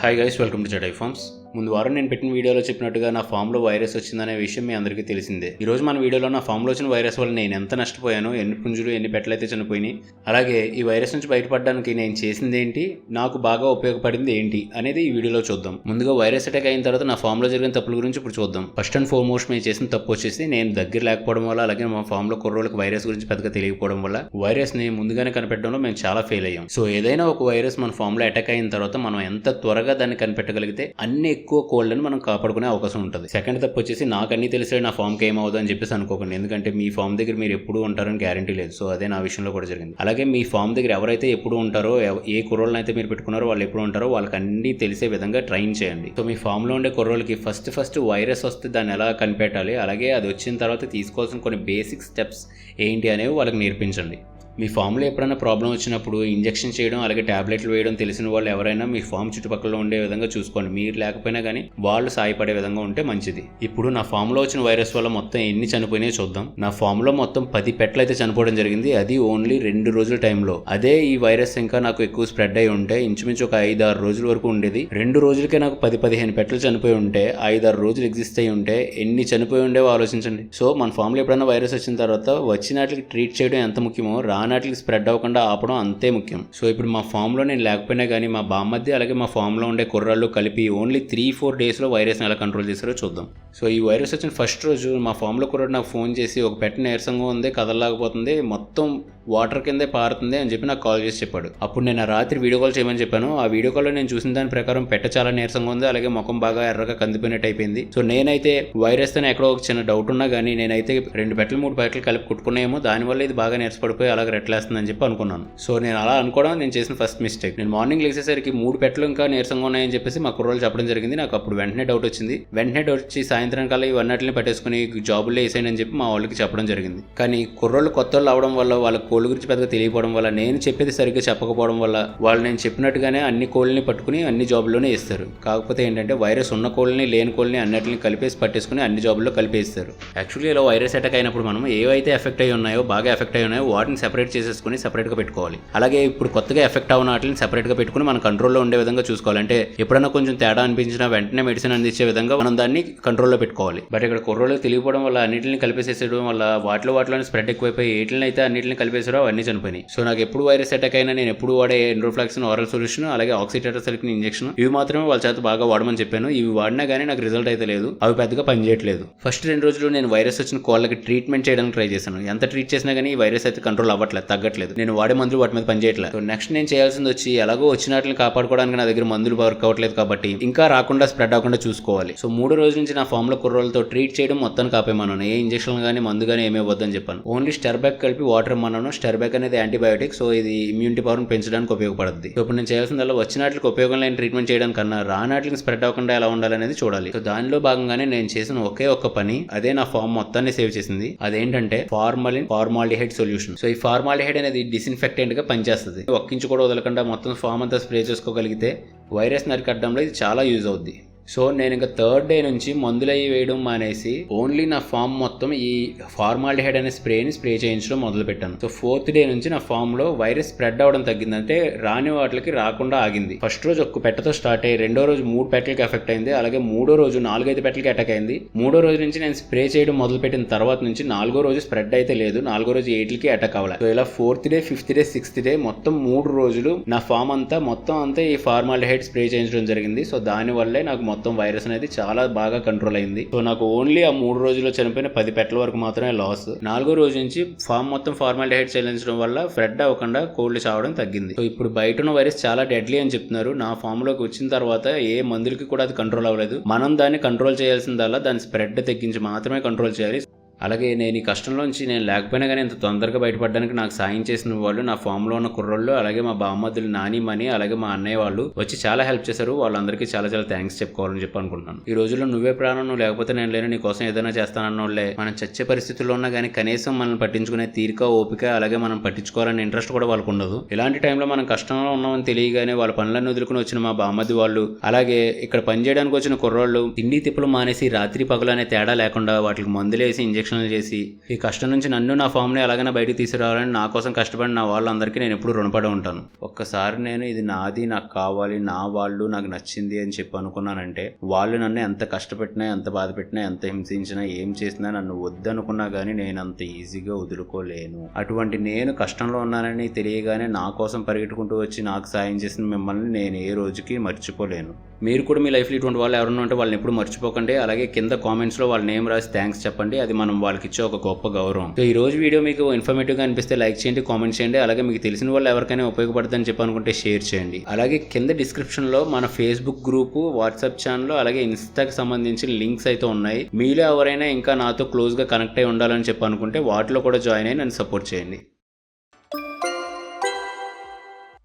Hi guys, welcome to Jedi Forms. ముందు వారం నేను పెట్టిన వీడియోలో చెప్పినట్టుగా నా ఫామ్లో వైరస్ వచ్చిందనే విషయం మీ అందరికీ తెలిసిందే. ఈ రోజు మన వీడియోలో నా ఫామ్లో వచ్చిన వైరస్ వల్ల నేను ఎంత నష్టపోయానో ఎన్ని పుంజులు ఎన్ని పెట్టలు అయితే చనిపోయినాయి అలాగే ఈ వైరస్ నుంచి బయటపడడానికి నేను చేసింది ఏంటి నాకు బాగా ఉపయోగపడింది ఏంటి అనేది ఈ వీడియోలో చూద్దాం. ముందుగా వైరస్ అటాక్ అయిన తర్వాత నా ఫామ్లో జరిగిన తప్పుల గురించి ఇప్పుడు చూద్దాం. ఫస్ట్ అండ్ ఫార్మోస్ట్ మేము చేసిన తప్పు వచ్చేసి నేను దగ్గర లేకపోవడం వల్ల అలాగే మా ఫామ్లో కుర్రోళ్ళకి వైరస్ గురించి పెద్దగా తెలియకపోవడం వల్ల వైరస్ని ముందుగానే కనిపెట్టడంలో మేము చాలా ఫెయిల్ అయ్యాం. సో ఏదైనా ఒక వైరస్ మన ఫామ్లో అటాక్ అయిన తర్వాత మనం ఎంత త్వరగా దాన్ని కనిపెట్టగలిగితే అన్ని ఎక్కువ కోళ్ళని మనం కాపాడుకునే అవకాశం ఉంటుంది. సెకండ్ తప్పు వచ్చేసి నాకు అన్ని తెలిసే నా ఫామ్కి ఏమవుతుంది అని చెప్పేసి అనుకోకండి. ఎందుకంటే మీ ఫామ్ దగ్గర మీరు ఎప్పుడు ఉంటారని గ్యారంటీ లేదు. సో అదే నా విషయంలో కూడా జరిగింది. అలాగే మీ ఫామ్ దగ్గర ఎవరైతే ఎప్పుడు ఉంటారో ఏ కుర్రోళ్ళని అయితే మీరు పెట్టుకున్నారో వాళ్ళు ఎప్పుడు ఉంటారో వాళ్ళకి అన్ని తెలిసే విధంగా ట్రైన్ చేయండి. సో మీ ఫామ్లో ఉండే కుర్రోళ్ళకి ఫస్ట్ ఫస్ట్ వైరస్ వస్తే దాన్ని ఎలా కనిపెట్టాలి? అలాగే అది వచ్చిన తర్వాత తీసుకోవాల్సిన కొన్ని బేసిక్ స్టెప్స్ ఏంటి అనేవి వాళ్ళకి నేర్పించండి. మీ ఫామ్లో ఎప్పుడైనా ప్రాబ్లం వచ్చినప్పుడు ఇంజెక్షన్ చేయడం అలాగే టాబ్లెట్లు వేయడం తెలిసిన వాళ్ళు ఎవరైనా మీ ఫామ్ చుట్టుపక్కల ఉండే విధంగా చూసుకోండి. మీరు లేకపోయినా కానీ వాళ్ళు సాయపడే విధంగా ఉంటే మంచిది. ఇప్పుడు నా ఫామ్లో వచ్చిన వైరస్ వల్ల మొత్తం ఎన్ని చనిపోయినాయో చూద్దాం. నా ఫామ్లో మొత్తం పది పెట్లు అయితే చనిపోవడం జరిగింది. అది ఓన్లీ రెండు రోజుల టైంలో అదే ఈ వైరస్ ఇంకా నాకు ఎక్కువ స్ప్రెడ్ అయి ఉంటే ఇంచుమించు ఒక ఐదు ఆరు రోజుల వరకు ఉండేది. రెండు రోజులకే నాకు పది పదిహేను పెట్లు చనిపోయి ఉంటే ఐదు ఆరు రోజులు ఎగ్జిస్ట్ అయి ఉంటే ఎన్ని చనిపోయి ఉండేవో ఆలోచించండి. సో మన ఫామ్లో ఎప్పుడైనా వైరస్ వచ్చిన తర్వాత వచ్చినట్లకి ట్రీట్ చేయడం ఎంత ముఖ్యమో రానట్లకి స్ప్రెడ్ అవ్వకుండా ఆపడం అంతే ముఖ్యం. సో ఇప్పుడు మా ఫామ్లో నేను లేకపోయినా కానీ మా బామ్మద్ది అలాగే మా ఫామ్లో ఉండే కుర్రాళ్ళు కలిపి ఓన్లీ త్రీ ఫోర్ డేస్లో వైరస్ని ఎలా కంట్రోల్ చేస్తారో చూద్దాం. సో ఈ వైరస్ వచ్చిన ఫస్ట్ రోజు మా ఫామ్లో కుర్రాడు నాకు ఫోన్ చేసి ఒక పెట్ట నీరసంగా ఉంది కదలలేకపోతుంది మొత్తం వాటర్ కిందే పారుతుంది అని చెప్పి నాకు కాల్ చేసి చెప్పాడు. అప్పుడు నేను ఆ రాత్రి వీడియో కాల్ చేయమని చెప్పాను. ఆ వీడియో కాల్లో నేను చూసిన దాని ప్రకారం పెట్ట చాలా నీరసంగా ఉంది. అలాగే ముఖం బాగా ఎర్రగా కందిపోయినట్టు అయిపోయింది. సో నేనైతే వైరస్తో ఎక్కడో ఒక చిన్న డౌట్ ఉన్నా కానీ నేనైతే రెండు పెట్టలు మూడు పెట్టలు కలిపి కుట్టుకున్నాయేమో. దానివల్ల ఇది బాగా నీరసపడిపోయి అలాగే రెట్లేస్తుందని చెప్పి అనుకున్నాను. సో నేను అలా అనుకోవడం నేను చేసిన ఫస్ట్ మిస్టేక్. నేను మార్నింగ్ లేచేసరికి మూడు పెట్టలు ఇంకా నీరసంగా ఉన్నాయని చెప్పేసి మా కుర్రోళ్ళు చెప్పడం జరిగింది. నాకు అప్పుడు వెంటనే డౌట్ వచ్చింది. వెంటనే డౌట్ వచ్చి సాయంత్రం కల్లా ఇవన్నట్లని పట్టేసుకుని జాబుల్లో వేసేయండి అని చెప్పి మా వాళ్ళకి చెప్పడం జరిగింది. కానీ కుర్రోళ్ళు కొత్త వాళ్ళు అవడం వల్ల వాళ్ళకు కోళ్ళ గురించి పెద్దగా తెలియకపోవడం వల్ల నేను చెప్పేది సరిగ్గా చెప్పకపోవడం వల్ల వాళ్ళు నేను చెప్పినట్టుగానే అన్ని కోళ్ళని పట్టుకుని అన్ని జాబుల్లోనే ఇస్తారు కాకపోతే ఏంటంటే వైరస్ ఉన్న కోళ్ళని లేని కోళ్ళని అన్నిటిని కలిపేసి పట్టేసుకుని అన్ని జాబుల్లో కలిపేస్తారు. యాక్చువల్లీ ఇలా వైరస్ అటాక్ అయినప్పుడు మనం ఏవైతే ఎఫెక్ట్ అయి ఉన్నాయో బాగా ఎఫెక్ట్ అయి ఉన్నాయో వాటిని సెపరేట్ చేసేసుకుని సెపరేట్గా పెట్టుకోవాలి. అలాగే ఇప్పుడు కొత్తగా ఎఫెక్ట్ అవున వాటిని సెపరేట్గా పెట్టుకుని మన కంట్రోల్లో ఉండే విధంగా చూసుకోవాలి. అంటే ఎప్పుడైనా కొంచెం తేడా అనిపించినా వెంటనే మెడిసిన్ అందించే విధంగా మనం దాన్ని కంట్రోల్లో పెట్టుకోవాలి. బట్ ఇక్కడ కుర్రోళ్ళకి తెలియకపోవడం వల్ల అన్నిటిని కలిపేసేయడం వల్ల వాటిలో వాటిలోనే స్ప్రెడ్ ఎక్కువైపోయి ఏటిని అయితే అన్నిటిని కలిపేసారో అవన్నీ చనిపోయినాయి. సో నాకు ఎప్పుడు వైరస్ అటాక్ అయినా నేను ఎప్పుడు వాడే ఎండ్రోఫ్లాక్సిన్ ఆరల్ సొల్యూషన్ అలాగే ఆక్సిటెటసలికిన్ ఇంజెక్షన్ ఇవి మాత్రమే వాళ్ళ చేత బాగా వాడమని చెప్పాను. ఇవి వాడినా కానీ నాకు రిజల్ట్ అయితే లేదు. అవి పెద్దగా పనిచేయట్లేదు ఫస్ట్ రెండు రోజులు నేను వైరస్ వచ్చిన కోళ్ళకి ట్రీట్మెంట్ చేయడానికి ట్రై చేశాను. ఎంత ట్రీట్ చేసినా కానీ ఈ వైరస్ అయితే కంట్రోల్ అవ్వట్లేదు తగ్గట్లేదు. నేను వాడే మందులు వాటి మీద పనిచేయట్లేదు సో నెక్స్ట్ నేను చేయాల్సింది వచ్చి ఎలాగో వచ్చిన వాటిని కాపాడుకోవడానికి నా దగ్గర మందులు వర్క్ అవ్వట్లేదు కాబట్టి ఇంకా రాకుండా స్ప్రెడ్ అవ్వకుండా చూసుకోవాలి. సో మూడు రోజుల నుంచి నా ఫామ్లో కుర్రోలతో ట్రీట్ చేయడం మొత్తం కాపేమన్నాను ఏ ఇంజక్షన్ కానీ మందు కానీ ఏమి ఇవ్వద్దని చెప్పాను. ఓన్లీ స్టెర్బ్యాక్ కలిపి వాటర్ ఇమ్మన్నాను. స్టెర్బ్యాక్ అనేది యాంటీబయోటిక్ సో ఇది ఇమ్యూనిటీ పవర్ని పెంచడానికి ఉపయోగపడుతుంది సో ఇప్పుడు నేను చేయాల్సిందల్లా వచ్చిన వాటికి ఉపయోగం లేని ట్రీట్మెంట్ చేయడం కన్నా రానాటికి స్ప్రెడ్ అవ్వకుండా ఎలా ఉండాలనేది చూడాలి. సో దానిలో భాగంగానే నేను చేసిన ఒకే ఒక్క పని అదే నా ఫామ్ మొత్తాన్ని సేవ్ చేసింది. అదేంటంటే ఫార్మలిన్ ఫార్మాలిహైడ్ సొల్యూషన్. సో ఈ ఫార్మాలిహైడ్ అనేది డిస్ఇన్ఫెక్టెంట్గా పనిచేస్తుంది. ఒక్కించి కూడా వదలకుండా మొత్తం ఫామ్ అంతా స్ప్రే చేసుకోగలిగితే వైరస్ నరికట్టడంలో ఇది చాలా యూజ్ అవుద్ది. సో నేను ఇంకా థర్డ్ డే నుంచి మందులు అవి వేయడం మానేసి ఓన్లీ నా ఫామ్ మొత్తం ఈ ఫార్మాలిహైడ్ అనే స్ప్రేని స్ప్రే చేయించడం మొదలు పెట్టాను. సో ఫోర్త్ డే నుంచి నా ఫామ్లో వైరస్ స్ప్రెడ్ అవడం తగ్గింది. అంటే రాని వాటికి రాకుండా ఆగింది. ఫస్ట్ రోజు ఒక్క పెట్టతో స్టార్ట్ అయ్యి రెండో రోజు మూడు పెట్టలకి ఎఫెక్ట్ అయింది. అలాగే మూడో రోజు నాలుగైదు పెట్టలకి అటాక్ అయింది. మూడో రోజు నుంచి నేను స్ప్రే చేయడం మొదలు పెట్టిన తర్వాత నుంచి నాలుగో రోజు స్ప్రెడ్ అయితే లేదు. నాలుగో రోజు ఎయిట్లకి అటాక్ అవ్వాలి. సో ఇలా fourth day fifth day sixth day మొత్తం మూడు రోజులు నా ఫామ్ అంతా మొత్తం అంతా ఈ ఫార్మాలిహైడ్ స్ప్రే చేయించడం జరిగింది. సో దాని వల్లే నాకు మొత్తం మొత్తం వైరస్ అనేది చాలా బాగా కంట్రోల్ అయింది. సో నాకు ఓన్లీ ఆ మూడు రోజుల్లో చనిపోయిన పది పెట్టల వరకు మాత్రమే లాస్ నాలుగో రోజు నుంచి ఫామ్ మొత్తం ఫార్మాలిహైడ్ చెల్లించడం వల్ల ఫ్రెడ్ అవ్వకుండా కోల్డ్ చావడం తగ్గింది. సో ఇప్పుడు బయట ఉన్న వైరస్ చాలా డెడ్లీ అని చెప్తున్నారు. నా ఫామ్లోకి వచ్చిన తర్వాత ఏ మందులకి కూడా అది కంట్రోల్ అవ్వలేదు. మనం దాన్ని కంట్రోల్ చేయాల్సిందల్లా దాని స్ప్రెడ్ తగ్గించి మాత్రమే కంట్రోల్ చేయాలి. అలాగే నేను ఈ కష్టంలోంచి నేను లేకపోయినా కానీ ఇంత తొందరగా బయటపడడానికి నాకు సాయం చేసిన వాళ్ళు నా ఫామ్లో ఉన్న కుర్రోళ్ళు అలాగే మా బామ్మద్దులు నాని మని అలాగే మా అన్నయ్య వాళ్ళు వచ్చి చాలా హెల్ప్ చేశారు. వాళ్ళందరికీ చాలా చాలా థ్యాంక్స్ చెప్పుకోవాలని చెప్పి అనుకుంటున్నాను. ఈ రోజుల్లో నువ్వే ప్రాణం నువ్వు లేకపోతే నేను లేను నీ కోసం ఏదైనా చేస్తానన్నోళ్ళే మనం చచ్చే పరిస్థితుల్లో ఉన్నా కానీ కనీసం మనం పట్టించుకునే తీరిక ఓపిక అలాగే మనం పట్టించుకోవాలనే ఇంట్రెస్ట్ కూడా వాళ్ళకు ఉండదు. ఇలాంటి టైంలో మనం కష్టంలో ఉన్నామని తెలియగానే వాళ్ళ పనులన్నీ వదులుకుని వచ్చిన మా బామ్మది వాళ్ళు అలాగే ఇక్కడ పని చేయడానికి వచ్చిన కుర్రోళ్ళు తిండి తిప్పులు మానేసి రాత్రి పగలు అనే తేడా లేకుండా వాటికి మందులేసి ఇంజెక్షన్ ప్రదక్షిణలు చేసి ఈ కష్టం నుంచి నన్ను నా ఫామ్ని ఎలాగైనా బయటికి తీసుకురావాలని నా కోసం కష్టపడిన నా వాళ్ళందరికీ నేను ఎప్పుడు రుణపడి ఉంటాను. ఒక్కసారి నేను ఇది నాది నాకు కావాలి నా వాళ్ళు నాకు నచ్చింది అని చెప్పి అనుకున్నానంటే వాళ్ళు నన్ను ఎంత కష్టపెట్టినా ఎంత బాధ పెట్టినా ఎంత హింసించినా ఏం చేసినా నన్ను వద్దనుకున్నా కానీ నేను అంత ఈజీగా వదులుకోలేను. అటువంటి నేను కష్టంలో ఉన్నానని తెలియగానే నా కోసం పరిగెట్టుకుంటూ వచ్చి నాకు సాయం చేసిన మిమ్మల్ని నేను ఏ రోజుకి మర్చిపోలేను. మీరు కూడా మీ లైఫ్లో ఇటువంటి వాళ్ళు ఎవరైనా ఉంటే వాళ్ళని ఎప్పుడు మర్చిపోకండి. అలాగే కింద కామెంట్స్లో వాళ్ళ నేమ్ రాసి థ్యాంక్స్ చెప్పండి. అది మనం వాళ్ళకి ఇచ్చే ఒక గొప్ప గౌరవం. సో ఈ రోజు వీడియో మీకు ఇన్ఫర్మేటివ్గా అనిపిస్తే లైక్ చేయండి కామెంట్ చేయండి. అలాగే మీకు తెలిసిన వాళ్ళు ఎవరికైనా ఉపయోగపడుతుందని చెప్పి అనుకుంటే షేర్ చేయండి. అలాగే కింద డిస్క్రిప్షన్లో మన ఫేస్బుక్ గ్రూపు వాట్సాప్ ఛానల్ అలాగే ఇన్స్టాకి సంబంధించిన లింక్స్ అయితే ఉన్నాయి. మీలో ఎవరైనా ఇంకా నాతో క్లోజ్గా కనెక్ట్ అయి ఉండాలని చెప్పి అనుకుంటే వాటిలో కూడా జాయిన్ అయ్యి నన్ను సపోర్ట్ చేయండి.